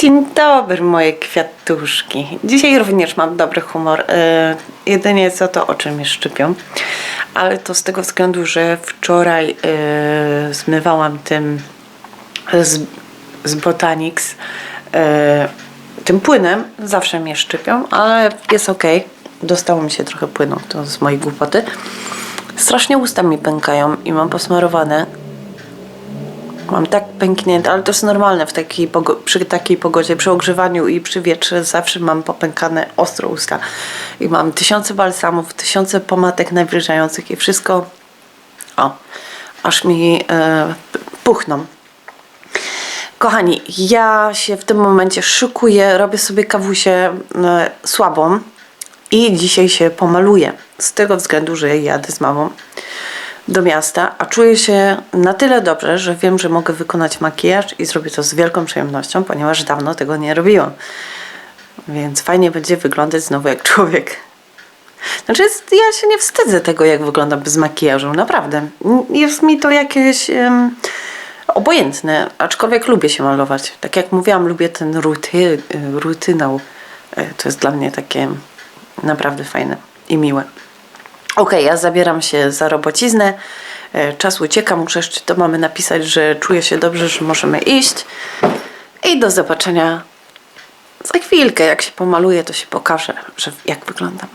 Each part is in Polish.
Dzień dobry, moje kwiatuszki. Dzisiaj również mam dobry humor. E, jedynie co to oczy mnie szczypią. Ale to z tego względu, że wczoraj e, zmywałam tym z, z Botanics e, tym płynem. Zawsze mnie szczypią, ale jest ok. Dostało mi się trochę płynu, to z mojej głupoty. Strasznie usta mi pękają i mam posmarowane Mam tak pęknięte, ale to jest normalne w takiej przy takiej pogodzie, przy ogrzewaniu i przy wietrze zawsze mam popękane ostro usta. I mam tysiące balsamów, tysiące pomadek nawilżających i wszystko, o, aż mi e, puchną. Kochani, ja się w tym momencie szykuję, robię sobie kawusię e, słabą i dzisiaj się pomaluję. Z tego względu, że jadę z mamą do miasta, a czuję się na tyle dobrze, że wiem, że mogę wykonać makijaż i zrobię to z wielką przyjemnością, ponieważ dawno tego nie robiłam. Więc fajnie będzie wyglądać znowu jak człowiek. Znaczy, jest, ja się nie wstydzę tego, jak wyglądam bez makijażu, naprawdę. Jest mi to jakieś em, obojętne, aczkolwiek lubię się malować. Tak jak mówiłam, lubię ten ruty, rutynał. E, To jest dla mnie takie naprawdę fajne i miłe. Okej, ja zabieram się za robociznę. E, Czas ucieka, muszę jeszcze do mamy napisać, że czuję się dobrze, że możemy iść. I do zobaczenia za chwilkę. Jak się pomaluję, to się pokażę, że jak wyglądam.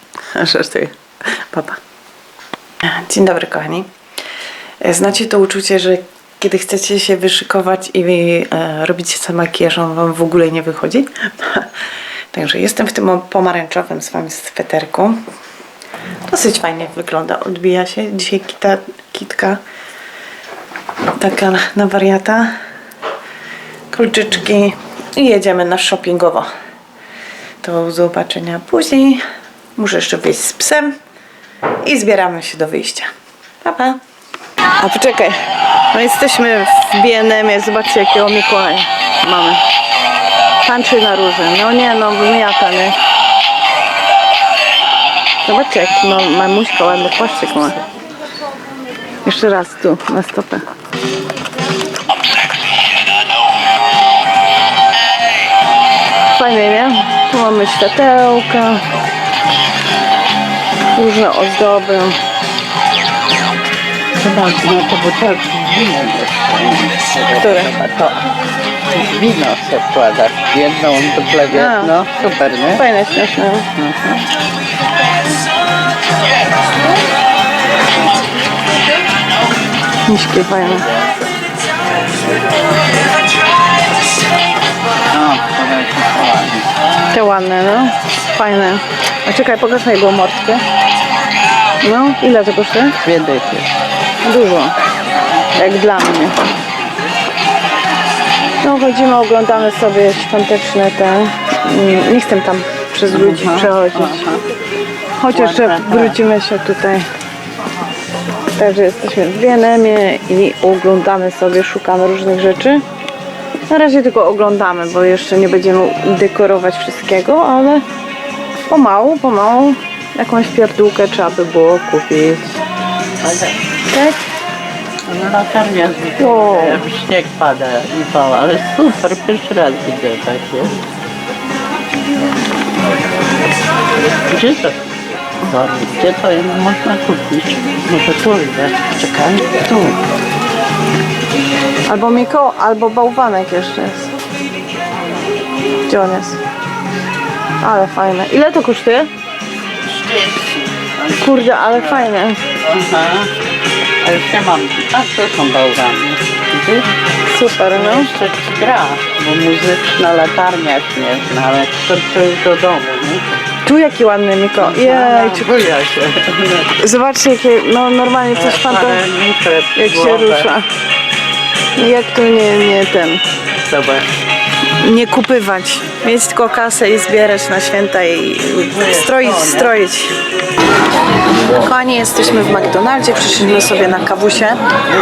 Żartuję. Papa. Dzień dobry, kochani. E, Znacie to uczucie, że kiedy chcecie się wyszykować i e, robicie sobie makijaż, on wam w ogóle nie wychodzi? Także jestem w tym pomarańczowym wami sweterku. Dosyć fajnie wygląda, odbija się. Dzisiaj kita, kitka taka na wariata. Kolczyczki i jedziemy na shoppingowo. Do zobaczenia później. Muszę jeszcze wyjść z psem i zbieramy się do wyjścia. Pa, pa. A poczekaj, no jesteśmy w BNM-ie, zobaczcie jakiego Mikołaja mamy. Tańczy na róży. No nie, no wymiata, nie? Zobaczcie, jaki ma mamuśka ładny płaszczyk ma. Jeszcze raz tu, na stopę. Fajnie, nie? Tu mamy światełka. Różne ozdoby. Zobacz, na te butelki wino jest. Które? Chyba to wino se wkładasz. Jedną duplę w jedno. Super, nie? Fajne, śmieszne. Miśki jest ładnie. Te ładne, no. Fajne. A czekaj, pokaż jego mordkę. No, ile to kosztuje? Dwie dychy. Dużo. Jak dla mnie. No, chodzimy, oglądamy sobie świąteczne te... mm, Nie chcę tam przez ludzi przechodzić. aha. Tak. wrócimy się tutaj. Także jesteśmy w Wienemie i oglądamy sobie, szukamy różnych rzeczy. Na razie tylko oglądamy, bo jeszcze nie będziemy dekorować wszystkiego, ale pomału, pomału jakąś pierdółkę trzeba by było kupić. Tak? No latarnia Wow. śnieg pada i pała, ale super, pierwszy raz widzę takie. Gdzie to? Sorry, Gdzie to można kupić? Może tu idę. Czekaj, tu. Albo Miko, albo bałwanek jeszcze jest. Gdzie on jest? Ale fajne. Ile to kosztuje? Kurde, ale fajne. Aha. A już nie mam. A to są bałwany. Widzisz? Super, no. Jeszcze ci gra, bo muzyczna latarnia śmieszna, ale to, to już do domu, nie? Tu jaki ładny Miko. Jej, czy... Buja się. Zobaczcie, jakie, no normalnie coś fantastycznego. Jak się rusza. Jak tu nie, nie ten, Zobacz. nie kupywać. Mieć tylko kasę i zbierać na święta i stroić, stroić. Kochani, jesteśmy w McDonaldzie, przyszliśmy sobie na kawusie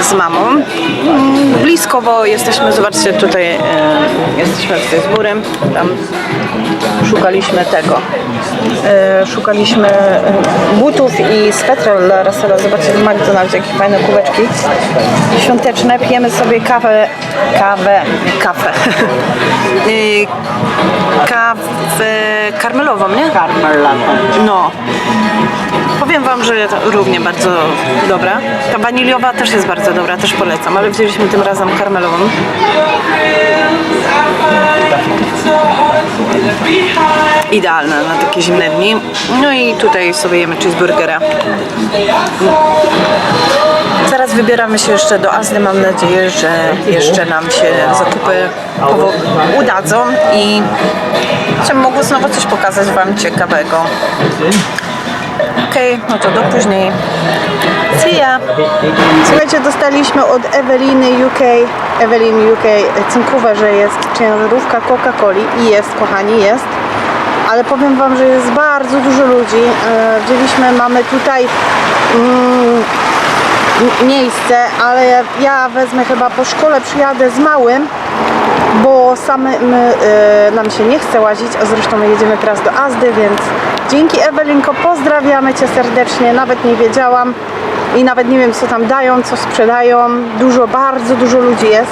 z mamą. Mm, Blisko, bo jesteśmy, zobaczcie, tutaj e, jesteśmy tutaj z górym, tam szukaliśmy tego. E, szukaliśmy e, butów i swetra dla Russella. Zobaczcie w McDonaldzie, jakie fajne kubeczki świąteczne. Pijemy sobie kawę, kawę, kawę. Y, kawę karmelową, nie? Karmelową. No. Powiem Wam, że równie bardzo dobra. Ta waniliowa też jest bardzo dobra, też polecam, ale wzięliśmy tym razem karmelową. Idealna na takie zimne dni. No i tutaj sobie jemy cheeseburgera. Zaraz wybieramy się jeszcze do Azdy. Mam nadzieję, że jeszcze nam się zakupy udadzą i że mogę znowu coś pokazać Wam ciekawego. Okej, no to do później. See ya! Słuchajcie, dostaliśmy od Eweliny UK, Eweliny UK że jest ciężarówka Coca-Coli i jest, kochani, jest. Ale powiem Wam, że jest bardzo dużo ludzi. E, Wzięliśmy, mamy tutaj mm, miejsce, ale ja wezmę chyba po szkole, przyjadę z małym, bo samym y, nam się nie chce łazić, a zresztą my jedziemy teraz do Azdy, więc dzięki Ewelinko, pozdrawiamy Cię serdecznie, nawet nie wiedziałam i nawet nie wiem co tam dają, co sprzedają, dużo, bardzo dużo ludzi jest,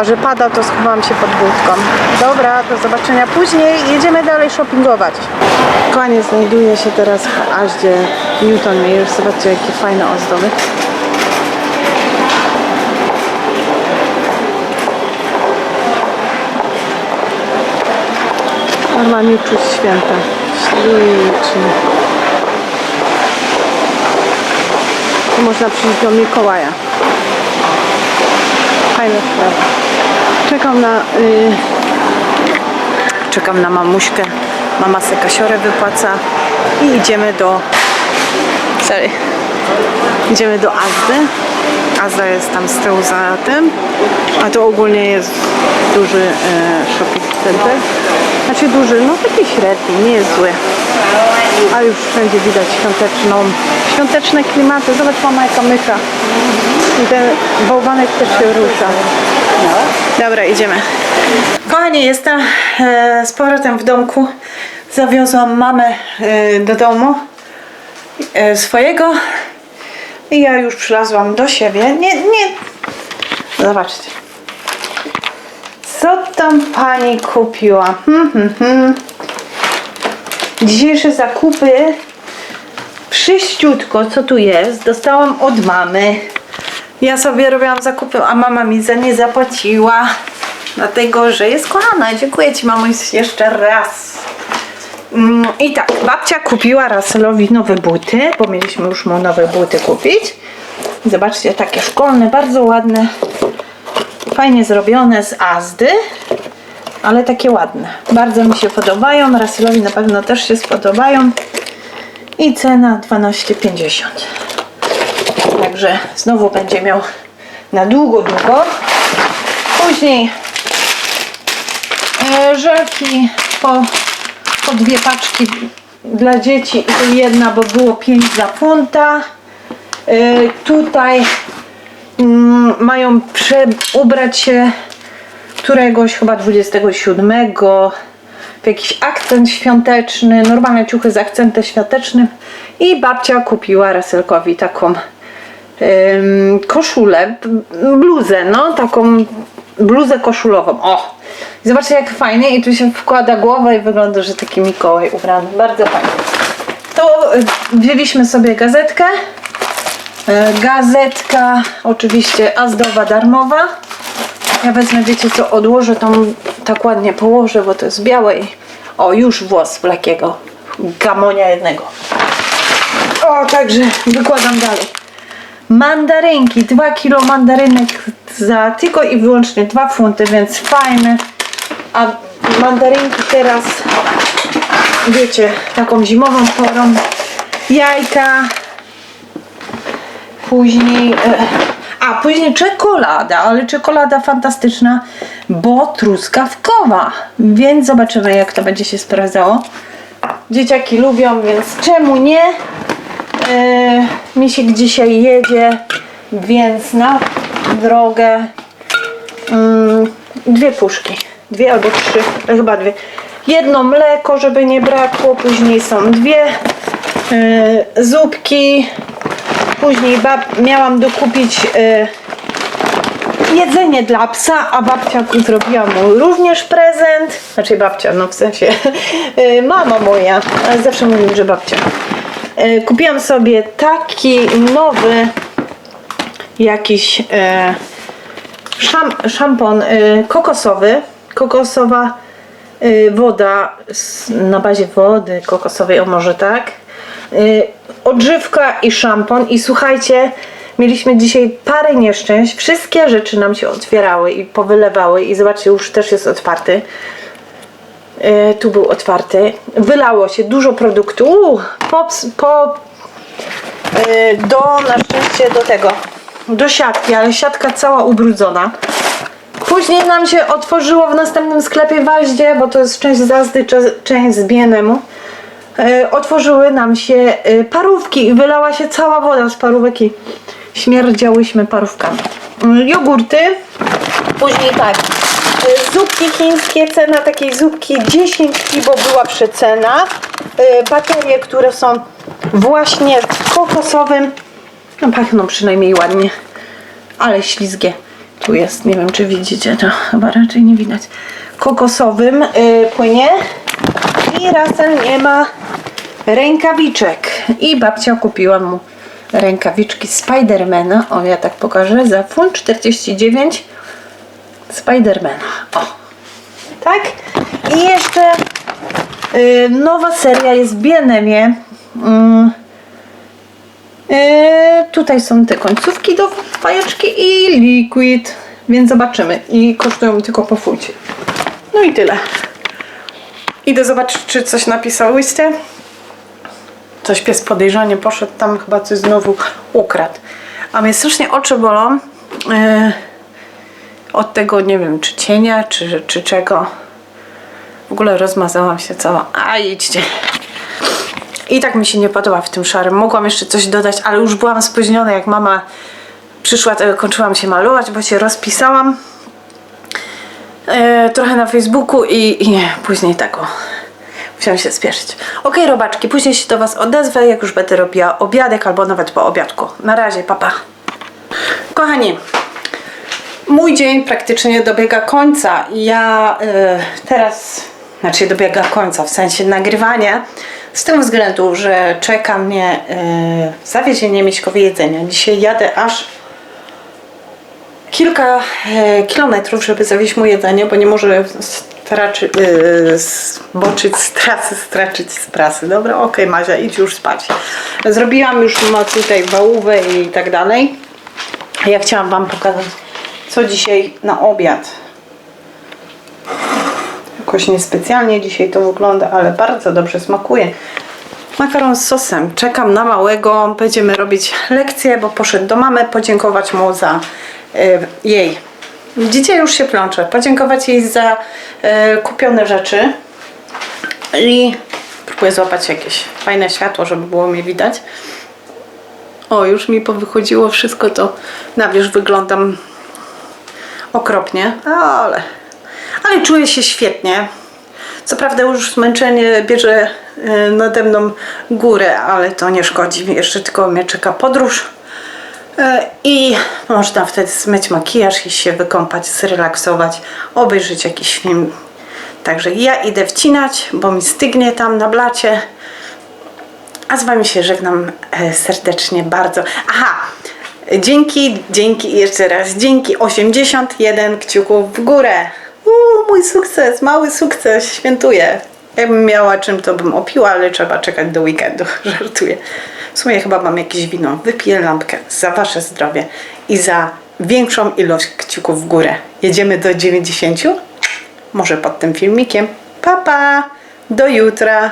a że pada to schowałam się pod budką. Dobra, do zobaczenia później, jedziemy dalej shoppingować. Kochanie, znajduję się teraz w Aździe Newton Meyer, zobaczcie jakie fajne ozdoby. Normalnie czuć święta. Ślicznie. Tu można przyjść do Mikołaja. Fajna sprawa. Czekam na... Y... Czekam na mamuśkę. Mama se kasiorę wypłaca. I idziemy do... Sorry. Idziemy do Azdy. Azda jest tam z tyłu za tym. A to ogólnie jest duży e, shopping center. Znaczy duży, no taki średni, nie jest zły. A już wszędzie widać świąteczną, świąteczne klimaty. Zobacz mama jaka mycha. I ten bałwanek też się rusza. Dobra, idziemy. Kochani, jestem e, z powrotem w domku. Zawiozłam mamę e, do domu e, swojego i ja już przylazłam do siebie. Nie, nie. Zobaczcie. Co tam pani kupiła? Hmm, hmm, hmm. Dzisiejsze zakupy wszyściutko, co tu jest, dostałam od mamy. Ja sobie robiłam zakupy, a mama mi za nie zapłaciła. Dlatego, że jest kochana. Dziękuję Ci, mamo, jeszcze raz. Mm, I tak, babcia kupiła Russellowi nowe buty, bo mieliśmy już mu nowe buty kupić. Zobaczcie, takie szkolne, bardzo ładne, fajnie zrobione z Azdy, ale takie ładne. Bardzo mi się podobają, Russellowi na pewno też się spodobają. I cena 12,50. Także znowu będzie miał na długo, długo. Później e, żelki po po dwie paczki dla dzieci i jedna, bo było 5 za funta. Yy, tutaj mają przebrać się któregoś chyba 27 w jakiś akcent świąteczny, normalne ciuchy z akcentem świątecznym i babcia kupiła Raselkowi taką ym, koszulę, bluzę, no taką bluzę koszulową. O! Zobaczcie jak fajnie i tu się wkłada głowę i wygląda, że taki Mikołaj ubrany. Bardzo fajnie. To y, wzięliśmy sobie gazetkę. Y, Gazetka oczywiście azdowa darmowa. Ja wezmę, wiecie co, odłożę tą, tak ładnie położę, bo to jest białe i o, już włos Blakiego. Gamonia jednego. O, także wykładam dalej. Mandarynki, 2 kilo mandarynek za tylko i wyłącznie 2 funty, więc fajne. A mandarynki teraz, wiecie, taką zimową porą. Jajka. Później, e, a później czekolada, ale czekolada fantastyczna, bo truskawkowa. Więc zobaczymy, jak to będzie się sprawdzało. Dzieciaki lubią, więc czemu nie? Yy, Misiek dzisiaj jedzie, więc na drogę mm, dwie puszki. Dwie albo trzy, ale chyba dwie. Jedno mleko, żeby nie brakło, później są dwie yy, zupki. Później bab- miałam dokupić yy, jedzenie dla psa, a babcia zrobiła mu również prezent. Znaczy babcia, no w sensie y, mama moja, ale zawsze mówię, że babcia. Y, Kupiłam sobie taki nowy jakiś e, szam, szampon e, kokosowy. Kokosowa e, woda na bazie wody kokosowej, o może tak. E, odżywka i szampon. I słuchajcie, mieliśmy dzisiaj parę nieszczęść. Wszystkie rzeczy nam się otwierały i powylewały. I zobaczcie, już też jest otwarty. E, tu był otwarty. Wylało się dużo produktu. Uuu, po, po y, do na szczęście do tego do siatki, ale siatka cała ubrudzona. Później nam się otworzyło w następnym sklepie w Aździe, bo to jest część Zazdy, cze- część z B&M-u. Y, otworzyły nam się y, parówki i wylała się cała woda z parówek i śmierdziałyśmy parówkami. Y, jogurty, później tak, y, zupki chińskie, cena takiej zupki 10 bo była przecena. Baterie, które są właśnie kokosowym, no pachną przynajmniej ładnie, ale ślizgie. Tu jest, nie wiem czy widzicie, to chyba raczej nie widać. Kokosowym płynie i razem nie ma rękawiczek. I babcia kupiła mu rękawiczki Spidermana. O, ja tak pokażę. Za funt 49 Spidermana. O, tak? I jeszcze y, nowa seria jest w Bienemie. Mm. Y, tutaj są te końcówki do fajeczki i liquid. Więc zobaczymy. I kosztują tylko po fucie. No i tyle. Idę zobaczyć, czy coś napisałyście. Coś pies podejrzanie poszedł, tam chyba coś znowu ukradł. A mnie strasznie oczy bolą. Yy, od tego nie wiem, czy cienia, czy, czy czego. W ogóle rozmazałam się cała. A idźcie. I tak mi się nie podoba w tym szarym. Mogłam jeszcze coś dodać, ale już byłam spóźniona, jak mama przyszła, to kończyłam się malować, bo się rozpisałam e, trochę na Facebooku i, i później tak o. Musiałam się spieszyć. Ok, robaczki, później się do Was odezwę, jak już będę robiła obiadek albo nawet po obiadku. Na razie, papa. Kochani, mój dzień praktycznie dobiega końca ja y, teraz, znaczy dobiega końca w sensie nagrywania, z tego względu, że czeka mnie y, zawiezienie Miśkowi jedzenia. Dzisiaj jadę aż kilka e, kilometrów, żeby zawieźć mu jedzenie, bo nie może straczy, e, zboczyć z trasy, straczyć z prasy. Dobra, okej Mazia, idź już spać. Zrobiłam już tutaj wałówę i tak dalej. Ja chciałam Wam pokazać, co dzisiaj na obiad. Jakoś niespecjalnie dzisiaj to wygląda, ale bardzo dobrze smakuje. Makaron z sosem. Czekam na małego. Będziemy robić lekcję, bo poszedł do mamy podziękować mu za y, jej. Widzicie, już się plączę. Podziękować jej za y, kupione rzeczy. I próbuję złapać jakieś fajne światło, żeby było mnie widać. O, już mi powychodziło wszystko to na wierzch wyglądam okropnie, ale, ale czuję się świetnie. Co prawda już zmęczenie bierze e, nade mną górę, ale to nie szkodzi. Jeszcze tylko mnie czeka podróż. E, I można wtedy zmyć makijaż i się wykąpać, zrelaksować, obejrzeć jakiś film. Także ja idę wcinać, bo mi stygnie tam na blacie. A z Wami się żegnam e, serdecznie bardzo. Aha, dzięki, dzięki jeszcze raz dzięki 81 kciuków w górę. Uuu, mój sukces, mały sukces, świętuję. Jakbym miała czym, to bym opiła, ale trzeba czekać do weekendu, żartuję. W sumie chyba mam jakieś wino. Wypiję lampkę za Wasze zdrowie i za większą ilość kciuków w górę. Jedziemy do 90? Może pod tym filmikiem. Pa, pa! Do jutra!